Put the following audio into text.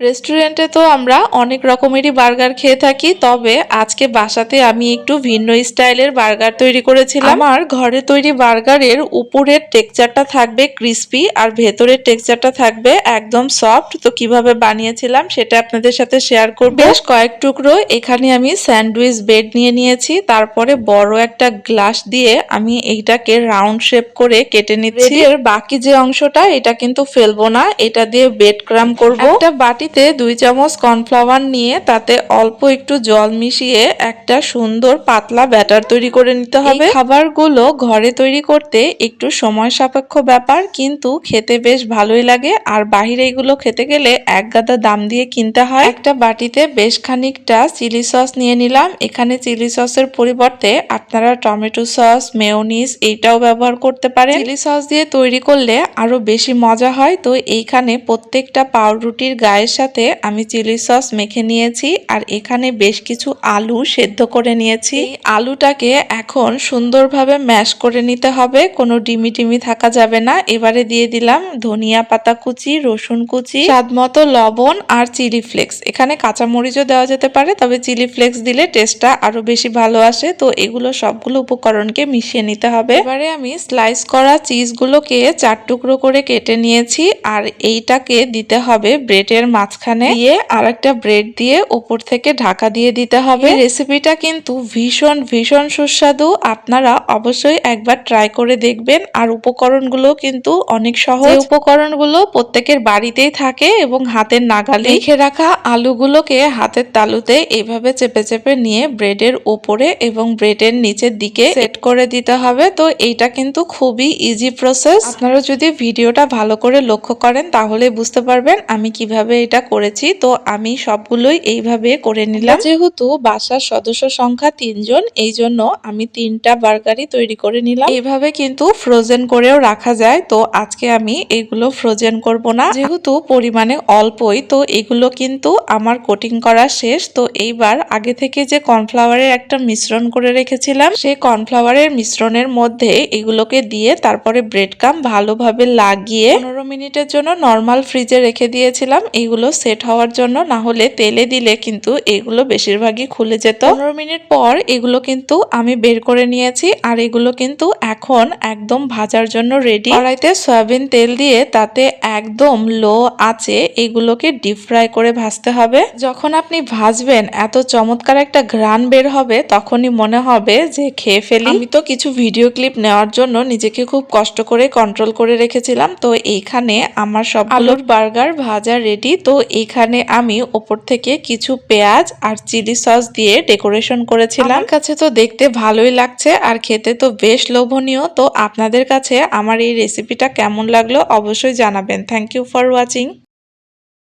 রেস্টুরেন্টে তো আমরা অনেক রকমেরই বার্গার খেয়ে থাকি তবে আজকে বাসাতে আমি একটু ভিন্ন স্টাইলের বার্গার তৈরি করেছিলাম। আমার ঘরে তৈরি বার্গারের উপরের টেক্সচারটা থাকবে ক্রিস্পি আর ভেতরের টেক্সচারটা থাকবে একদম সফট। তো কীভাবে বানিয়েছিলাম সেটা আপনাদের সাথে শেয়ার করব। বেশ কয়েক টুকরো এখানে আমি স্যান্ডউইচ বেড নিয়ে নিয়েছি তারপরে বড় একটা গ্লাস দিয়ে আমি এইটাকে রাউন্ড শেপ করে কেটে নিচ্ছি। এর বাকি যে অংশটা এটা কিন্তু ফেলব না এটা দিয়ে বেড ক্রাম করব। একটা বাটিতে দুই চামচ কর্নফ্লাওয়ার নিয়ে তাতে অল্প একটু জল মিশিয়ে একটা সুন্দর পাতলা ব্যাটার তৈরি করে নিতে হবে। খাবারগুলো ঘরে তৈরি করতে একটু সময় সাপেক্ষ ব্যাপার কিন্তু খেতে বেশ ভালোই লাগে। আর বাহিরে এগুলো খেতে গেলে এক গাদা দাম দিয়ে কিনতে হয়। একটা বাটিতে বেশ খানিকটা চিলি সস নিয়ে নিলাম। এখানে চিলি সসের পরিবর্তে আপনারা টমেটো সস মেয়োনিজ এইটাও ব্যবহার করতে পারেন। চিলি সস দিয়ে তৈরি করলে আরও বেশি মজা হয়। তো এইখানে প্রত্যেকটা পাউরুটির গায়ের সাথে আমি চিলি সস মেখে নিয়েছি আর এখানে বেশ কিছু আলু সেদ্ধ করে নিয়েছি। আলুটাকে এখন সুন্দরভাবে ম্যাশ করে নিতে হবে, কোনো ডিমি টিমি থাকা যাবে না। এবারে দিয়ে দিলাম ধনিয়া পাতা কুচি, রসুন কুচি, স্বাদ মতো লবণ আর চিলি ফ্লেক্স। এখানে কাঁচামরিচও দেওয়া যেতে পারে, তবে চিলি ফ্লেক্স দিলে টেস্টটা আরও বেশি ভালো আসে। তো এগুলো সবগুলো উপকরণকে মিশিয়ে নিতে হবে। এবারে আমি স্লাইস করা চিজগুলোকে চার টুকরো করে কেটে নিয়েছি আর এইটাকে দিতে হবে ব্রেডের মাঝখানে দিয়ে আর একটা ব্রেড দিয়ে উপর থেকে ঢাকা দিয়ে দিতে হবে। রেসিপিটা কিন্তু ভীষণ ভীষণ সুস্বাদু। আপনারা অবশ্যই একবার ট্রাই করে দেখবেন। আর উপকরণগুলো কিন্তু অনেক সহজ। উপকরণগুলো প্রত্যেকের বাড়িতেই থাকে এবং হাতের নাগালে। রেখে রাখা আলুগুলোকে হাতের তালুতে এইভাবে চেপে চেপে নিয়ে ব্রেডের ওপরে এবং ব্রেডের নিচের দিকে সেট করে দিতে হবে। তো এইটা কিন্তু খুবই ইজি প্রসেস আপনারা যদি ভিডিওটা ভালো করে লক্ষ্য করেন তাহলে বুঝতে পারবেন আমি কীভাবে এটা করেছি তো আমি সবগুলোই এইভাবে করে নিলাম। যেহেতু বাসার সদস্য সংখ্যা তিনজন এই জন্য আমি তিনটা বার্গারই তৈরি করে নিলাম। এইভাবে কিন্তু ফ্রোজেন করেও রাখা যায় তো আজকে আমি এগুলো ফ্রোজেন করব না। যেহেতু পরিমাণে অল্পই তো এগুলো কিন্তু আমার কোটিং করা শেষ তো এইবার আগে থেকে যে কর্নফ্লাওয়ারের একটা মিশ্রণ করে রেখেছিলাম সেই কর্নফ্লাওয়ারের মিশ্রণের মধ্যে এগুলোকে দিয়ে তারপরে ব্রেড কাম ভালোভাবে লাগিয়ে পনেরো মিনিটের জন্য নর্মাল ফ্রিজে রেখে দিয়েছিলাম। এগুলো সেট হওয়ার জন্য না হলে তেলে দিলে কিন্তু এগুলো বেশিরভাগই খুলে যেত। পনেরো মিনিট পর এগুলো কিন্তু আমি বের করে নিয়েছি আর এগুলো কিন্তু এখন একদম ভাজার জন্য রেডি কড়াইতে সয়াবিন তেল দিয়ে তাতে একদম লো আছে এগুলোকে ডিপ ফ্রাই করে ভাজতে হবে। যখন আপনি ভাজবেন এত চমৎকার একটা ঘ্রাণ বের হবে তখনই মনে হবে যে খেয়ে ফেলি। আমি তো কিছু ভিডিও ক্লিপ নেওয়ার জন্য নিজেকে খুব কষ্ট করে কন্ট্রোল করে রেখেছিলাম তো এইখানে আমার সব আলুর বার্গার ভাজা রেডি তো এইখানে আমি ওপর থেকে কিছু পেঁয়াজ আর চিলি সস দিয়ে ডেকোরেশন করেছিলাম। আমার কাছে তো দেখতে ভালোই লাগছে আর খেতে তো বেশ লোভনীয়। তো আপনাদের কাছে আমার এই রেসিপিটা কেমন লাগল অবশ্যই জানাবেন। Thank you for watching